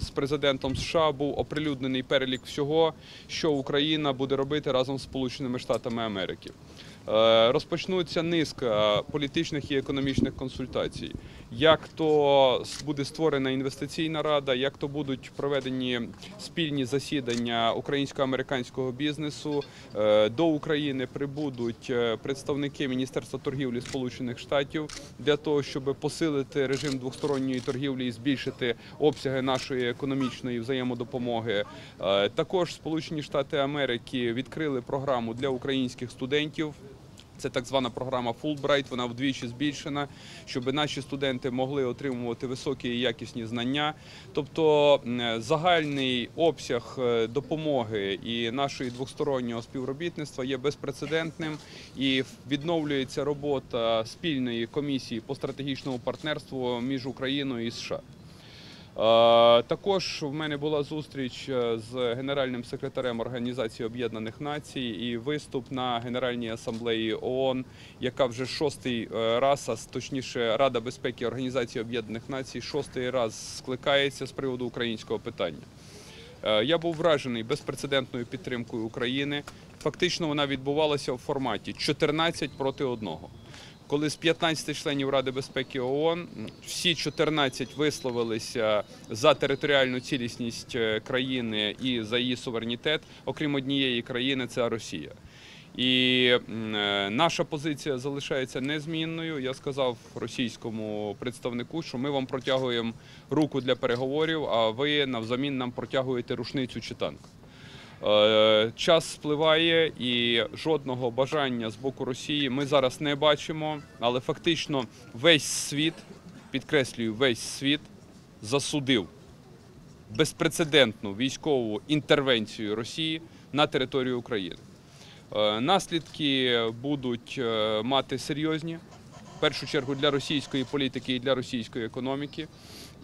З президентом США був оприлюднений перелік всього, що Україна буде робити разом з Сполученими Штатами Америки. Е, Розпочнуться низка політичних і економічних консультацій. Як то буде створена інвестиційна рада, як то будуть проведені спільні засідання українсько-американського бізнесу. Е, До України прибудуть е, представники Міністерства торгівлі Сполучених Штатів для того, щоб посилити режим двосторонньої торгівлі і збільшити обсяги нашої економічної взаємодопомоги. Також Сполучені Штати Америки відкрили програму для українських студентів. Це так звана програма Fulbright, вона вдвічі збільшена, щоб наші студенти могли отримувати високі і якісні знання. Тобто загальний обсяг е, допомоги і нашої двостороннього співробітництва є безпрецедентним і відновлюється робота спільної комісії по стратегічному партнерству між Україною і США. Е, Також в мене була зустріч е, з генеральним секретарем Організації Об'єднаних Націй і виступ на Генеральній асамблеї ООН, яка вже шостий е, раз, а точніше Рада безпеки Організації Об'єднаних Націй, шостий раз скликається з приводу українського питання. Я був вражений безпрецедентною підтримкою України. Фактично вона відбувалася в форматі 14 проти 1. Коли з 15 членів Ради безпеки ООН всі 14 висловилися за територіальну цілісність е, країни і за її суверенітет, окрім однієї країни, це Росія. І е, наша позиція залишається незмінною. Я сказав російському представнику, що ми вам протягуємо руку для переговорів, а ви навзамін нам протягуєте рушницю чи танк. Е, Час спливає і жодного бажання з боку Росії ми зараз не бачимо, але фактично весь світ, підкреслюю, весь світ засудив безпрецедентну військову інтервенцію Росії на територію України. Е, Наслідки будуть е, мати серйозні, першу чергу для російської політики і для російської економіки.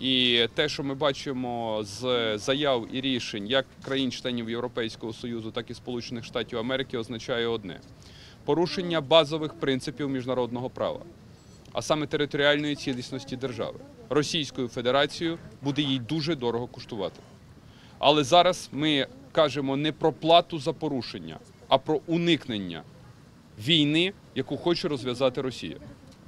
І те, що ми бачимо з заяв і рішень як країн-членів Європейського Союзу, так і Сполучених Штатів Америки, означає одне: порушення базових принципів міжнародного права, а саме територіальної цілісності держави. Російською Федерацією буде їй дуже дорого коштувати. Але зараз ми кажемо не про плату за порушення, а про уникнення війни, яку хоче розв'язати Росія.